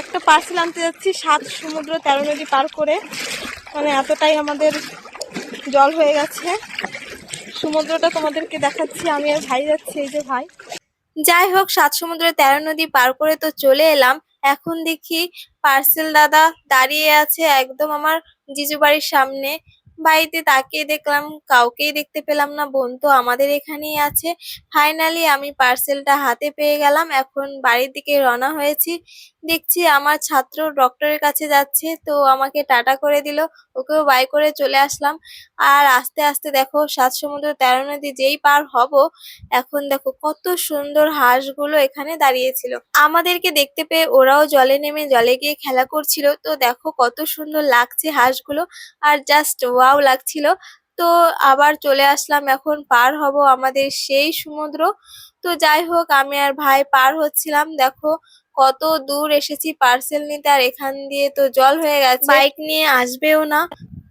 একটা পার্সেল আনতে যাচ্ছি, সাত সমুদ্র তেরো নদী পার করে। মানে এতটাই আমাদের জল হয়ে গেছে। সমুদ্রটা তোমাদেরকে দেখাচ্ছি, আমি আর ভাই যাচ্ছি, এই যে ভাই। যাই হোক, সাত সমুদ্র তেরো নদী পার করে তো চলে এলাম। এখন দেখি পার্সেল দাদা দাঁড়িয়ে আছে একদম আমার জিজু বাড়ির সামনে। বাড়িতে তাকিয়ে দেখলাম, কাউকেই দেখতে পেলাম না। বোন তো আমাদের এখানেই আছে। ফাইনালি আমি পার্সেলটা হাতে পেয়ে গেলাম। এখন বাড়ির দিকে রওনা হয়েছি। দেখছি আমার ছাত্র ডক্টরের কাছে যাচ্ছে, তো আমাকে টাটা করে দিল। ওকেও বাই করে চলে আসলাম। আর আস্তে আস্তে দেখো, সাত সমুদ্র তেরো নদী যেই পার হব, এখন দেখো কত সুন্দর হাঁসগুলো এখানে দাঁড়িয়েছিল। আমাদেরকে দেখতে পেয়ে ওরাও জলে নেমে জলে গিয়ে খেলা করছিল। তো দেখো কত সুন্দর লাগছে হাঁসগুলো। আর জাস্ট ওয়াও লাগছিল। তো আবার চলে আসলাম এখন পার হব আমাদের সেই সমুদ্র। তো যাই হোক আমি আর ভাই পার হচ্ছিলাম। দেখো কত দূর এসেছি পার্সেল নিতে আর এখান দিয়ে তো জল হয়ে গেছে। বাইক নিয়ে আসবেও না।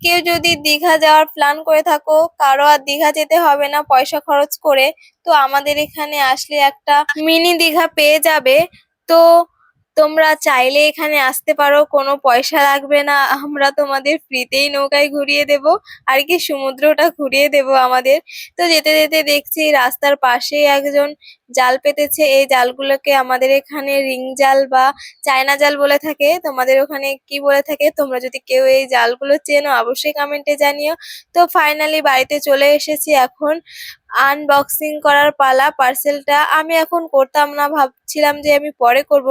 কেউ যদি দীঘা যাওয়ার প্ল্যান করে থাকো কারও আর দীঘা যেতে হবে না পয়সা খরচ করে। তো আমাদের এখানে আসলে একটা মিনি দীঘা পেয়ে যাবে। তো তোমরা চাইলে এখানে আসতে পারো, কোনো পয়সা লাগবে না। আমরা তোমাদের ফ্রিতেই নৌকায় ঘুরিয়ে দেব, আর কি সমুদ্রটা ঘুরিয়ে দেব আমাদের। তো যেতে যেতে দেখছি রাস্তার পাশেই একজন জাল পেতেছে। এই জালগুলোকে আমাদের এখানে রিং জাল বা চায়না জাল বলে থাকে। তোমাদের ওখানে কি বলে থাকে? তোমরা যদি কেউ এই জালগুলো চেনো, অবশ্যই কমেন্টে জানিও। তো ফাইনালি বাড়িতে চলে এসেছি এখন। আনবক্সিং করার পালা পার্সেলটা আমি এখন করতাম না, ভাবছিলাম যে আমি পরে করব।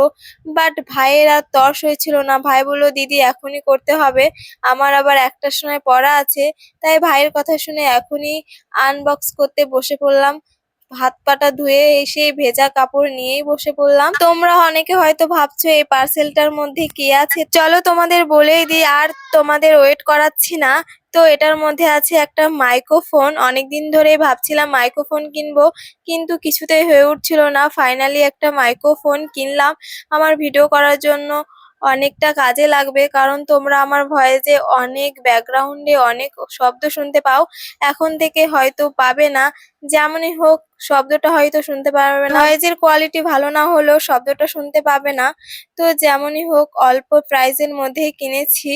বাট ভাইয়ের আর তর্স হয়েছিল না। ভাই বলল, দিদি, এখনই করতে হবে। আমার আবার একটার সময় পড়া আছে। তাই ভাইয়ের কথা শুনে এখনই আনবক্স করতে বসে পড়লাম। হাত পাটা ধুয়ে এসে ভেজা কাপড় নিয়েই বসে পড়লাম। তোমরা অনেকে হয়তো ভাবছ, এই পার্সেলটার মধ্যে কি আছে? চলো তোমাদের বলেই দিই, আর তোমাদের ওয়েট করাচ্ছি না। তো এটার মধ্যে আছে একটা মাইক্রোফোন। অনেকদিন ধরেই ভাবছিলাম মাইক্রোফোন কিনবো, কিন্তু কিছুতেই হয়ে উঠছিল না। ফাইনালি একটা মাইক্রোফোন কিনলাম। আমার ভিডিও করার জন্য অনেকটা কাজে লাগবে, কারণ তোমরা আমার ভয়েসে অনেক ব্যাকগ্রাউন্ডে অনেক শব্দ শুনতে পাও। এখন থেকে হয়তো পাবে না। যেমনই হোক, শব্দটা হয়তো শুনতে পারবে না। ভয়েসের কোয়ালিটি ভালো না হলেও শব্দটা শুনতে পাবে না। তো যেমনই হোক, অল্প প্রাইসের মধ্যেই কিনেছি।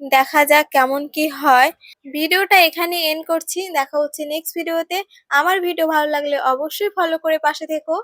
দেখা যাক কেমন কি হয়। ভিডিওটা এখানে এন্ড করছি। দেখা হচ্ছে নেক্সট ভিডিওতে আমার ভিডিও ভালো লাগলে অবশ্যই ফলো করে পাশে থেকো।